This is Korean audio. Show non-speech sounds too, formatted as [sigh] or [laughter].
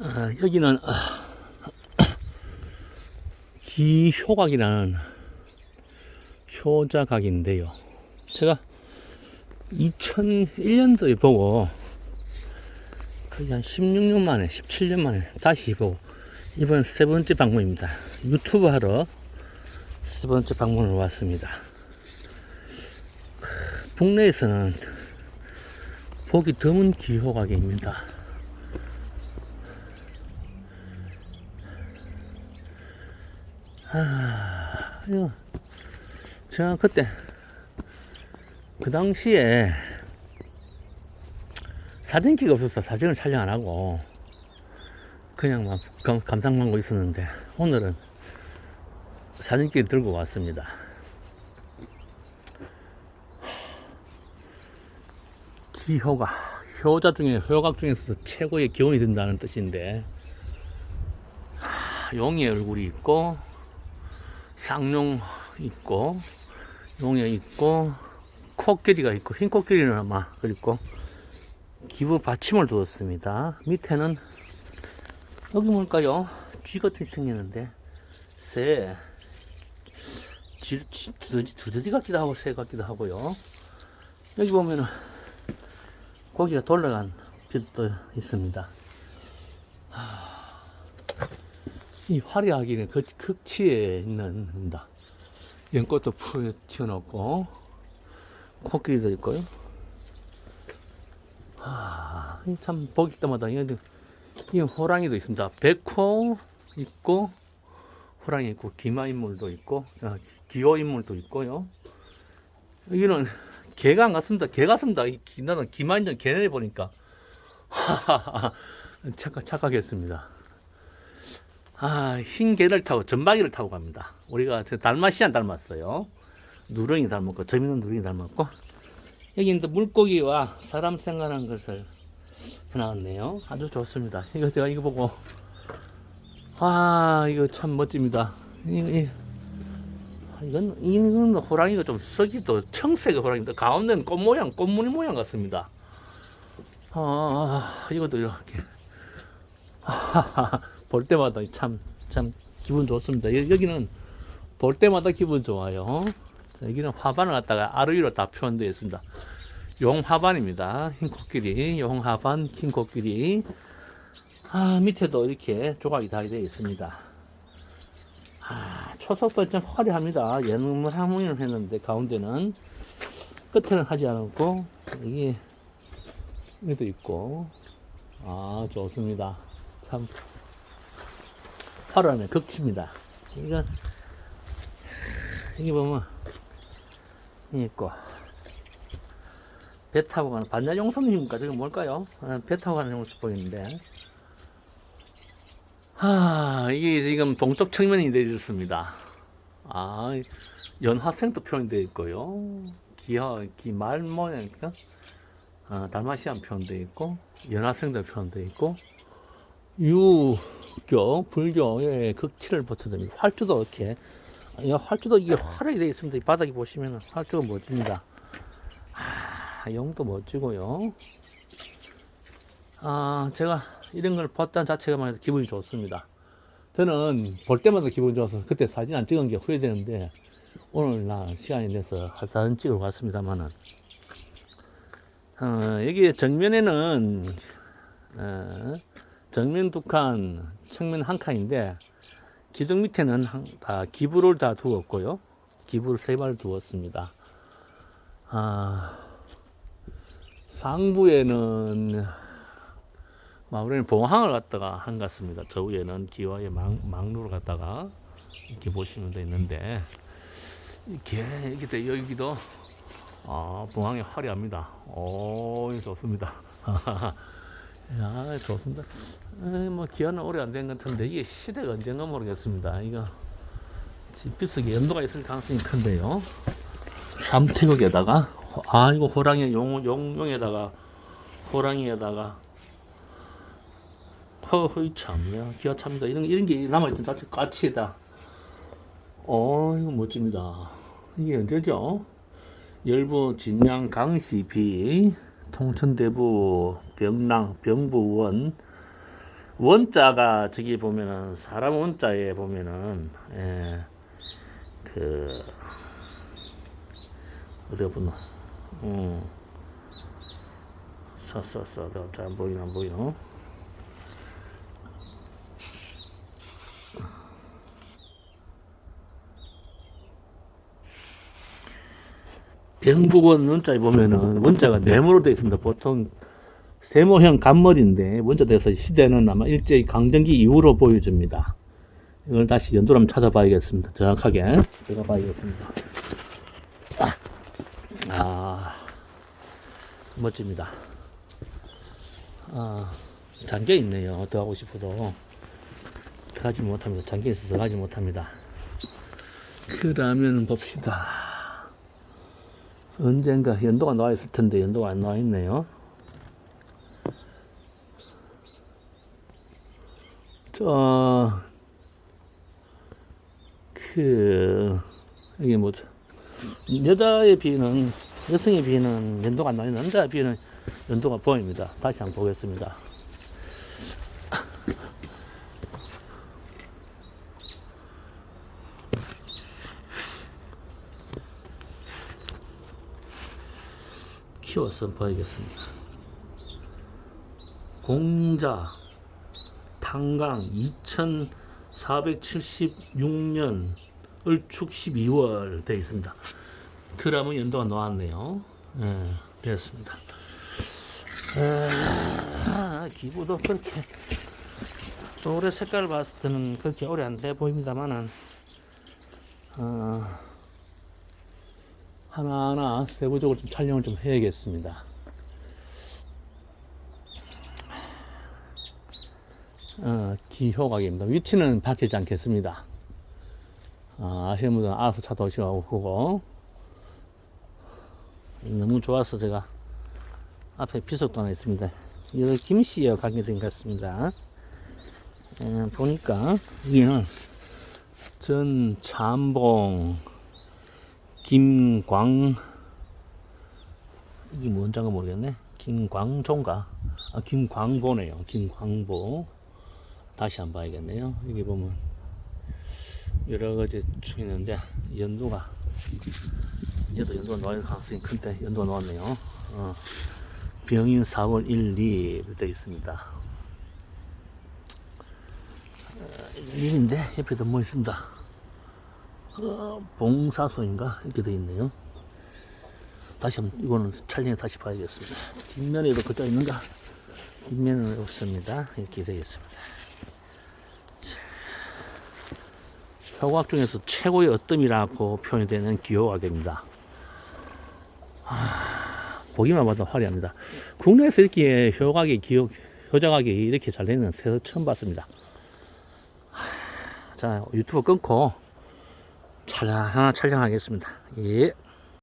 아, 여기는 [coughs] 기효각이라는 효자각인데요. 제가 2001년도에 보고 거의 한 16년 만에, 17년 만에 다시 보고 이번 세 번째 방문입니다. 유튜브 하러 세 번째 방문을 왔습니다. 국내에서는 보기 드문 기호각입니다. 아, 이거 제가 그때 그 당시에 사진기가 없었어. 사진을 촬영 안 하고 그냥 막 감- 감상만 하고 있었는데 오늘은 사진기를 들고 왔습니다. 기효가 효자 중에 효각 중에서 최고의 기원이 된다는 뜻인데 하, 용의 얼굴이 있고 쌍용 있고 용에 있고 코끼리가 있고 흰 코끼리는 아마 그리고 기부 받침을 두었습니다. 밑에는 여기 뭘까요? 쥐 같은 게 생기는데 새 두더지, 두더지 같기도 하고 새 같기도 하고요. 여기 보면은 고기가 돌아간 빚도 있습니다. 하, 이 화려하기는 그 극치에 있는 입니다. 연꽃도 푸 튀어놓고 코끼리도 있고요. 하, 이참 보기 때마다 이, 이 호랑이도 있습니다. 백호 있고 호랑이 있고 기마 인물도 있고 아, 기호 인물도 있고요. 여기는 개가 안 같습니다. 개 같습니다. 나는 기만전 개네 보니까 [laughs] 착각 착각했습니다. 아, 흰 개를 타고 전방위를 타고 갑니다. 우리가 저 달마시안 닮았어요. 누렁이 닮았고 점있는 누렁이 닮았고 여기 이제 물고기와 사람 생각하는 것을 해놨네요. 아주 좋습니다. 이거 제가 이거 보고 아 이거 참 멋집니다. 이 이건 이건 호랑이가 좀 썩이도 청색 호랑이입니다. 가운데는 꽃 모양, 꽃무늬 모양 같습니다. 아 이것도 이렇게 [laughs] 볼 때마다 참 참 기분 좋습니다. 여- 여기는 볼 때마다 기분 좋아요. 자, 여기는 화반을 갖다가 아르위로 다 표현되어 있습니다. 용화반입니다. 흰 코끼리, 용화반, 흰 코끼리. 아 밑에도 이렇게 조각이 다 되어 있습니다. 아, 초석도 좀 화려합니다. 예능을 하모니를 했는데 가운데는 끝에는 하지 않았고 여기 여기도 있고 아 좋습니다. 참 화려하면 극치입니다. 이건 여기 보면 이 있고 배 타고 가는 반야 용선입니까? 저게 뭘까요? 아, 배 타고 가는 모습 보이는데 하, 이게 지금 동쪽 측면이 내렸습니다. 아, 연화생도 표현되어 있고요. 기하, 기말 모양, 어, 달마시안 표현되어 있고, 연화생도 표현되어 있고, 유교, 불교의 극치를 버텨냅니다. 활주도 이렇게, 이 활주도 이게 화려하게 되어 있습니다. 이 바닥에 보시면 활주가 멋집니다. 아, 영도 멋지고요. 아, 제가 이런 걸 봤다는 자체가 해도 기분이 좋습니다. 저는 볼 때마다 기분이 좋아서 그때 사진 안 찍은 게 후회되는데 오늘 나 시간이 돼서 사진 찍으러 왔습니다만은 어, 여기 정면에는 어, 정면 두 칸, 측면 한 칸인데 기둥 밑에는 한- 다 기부를 다 두었고요. 기부를 세 발 두었습니다. 아, 상부에는 마무리는 봉황을 갖다가 한것 같습니다. 저 위에는 기와의 망, 망루를 갖다가 이렇게 보시면 되는데 이렇게 여기도 아 봉황이 화려합니다. 오 좋습니다. [laughs] 야 좋습니다. 에이, 뭐 기한은 오래 안 된 것 같은데 이게 시대가 언젠가 모르겠습니다. 이거 비슷하게 연도가 있을 가능성이 큰데요. 삼태국에다가 아 이거 호랑이 용, 용 용에다가 호랑이에다가. 허허이 참야. 기가 찹니다. 이런 이런 게 남아있던 자체 가치다. 어 이거 멋집니다. 이게 언제죠? 열부 진양 강시 비 통천대부 병랑 병부원 원자가 저기 보면은 사람 원자에 보면은 예, 그 어디가 보나? 음. 써써써. 잘안 보이나 안 보이나 영국원 원자에 보면은 원자가 네모로 되어 있습니다. 보통 세모형 간머리인데 원자돼서 시대는 아마 일제히 강점기 이후로 보여집니다. 이걸 다시 연도로 한번 찾아봐야겠습니다. 정확하게 제가 봐야겠습니다. 아, 아 멋집니다. 아, 잠겨 있네요. 더 하고 싶어도 들어가지 못합니다. 잠겨 있어서 들어가지 못합니다. 그러면 봅시다. 언젠가 연도가 나와 있을 텐데 연도가 안 나와 있네요. 저, 그, 이게 뭐죠? 여자의 비는, 여성의 비는 연도가 안 나와 있는 남자의 비는 연도가 보입니다. 다시 한번 보겠습니다. 키워서 봐야겠습니다. 공자 탄강 2476년 을축 12월 되어 있습니다. 그러면 연도가 나왔네요. 예, 되었습니다. 아, 기부도 그렇게 노래 색깔을 봤을 때는 그렇게 오래 안 돼 보입니다만은 어, 하나하나 세부적으로 좀 촬영을 좀 해야겠습니다. 어, 기효각입니다. 위치는 밝히지 않겠습니다. 아, 아시는 분들은 알아서 찾아오시라고 보고 너무 좋아서 제가 앞에 비석도 하나 있습니다. 이거 김씨와 관계된 것 같습니다. 에, 보니까 여기는 전 참봉 김광 이게 뭔지가 모르겠네. 김광종가 아 김광보네요. 김광보 다시 한 번 봐야겠네요. 여기 보면 여러 가지 쭉 있는데 연도가 얘도 연도가 나올 가능성이 큰데 연도가 나왔네요. 어, 병인 4월 1, 2 되어 있습니다. 어, 일인데 옆에도 뭐 있습니다. 어, 봉사소인가 이렇게 되어 있네요. 다시 한번 이거는 촬영해 다시 봐야겠습니다. 뒷면에도 그자 있는가? 뒷면은 없습니다. 이렇게 되겠습니다. 효과학 중에서 최고의 어뜸이라고 표현이 되는 기호학입니다. 아, 보기만 봐도 화려합니다. 국내에서 이렇게 효과학이 기호, 효자각이 이렇게 잘 되는 새도 처음 봤습니다. 자, 유튜브 끊고 촬영, 하나 촬영하겠습니다. 예.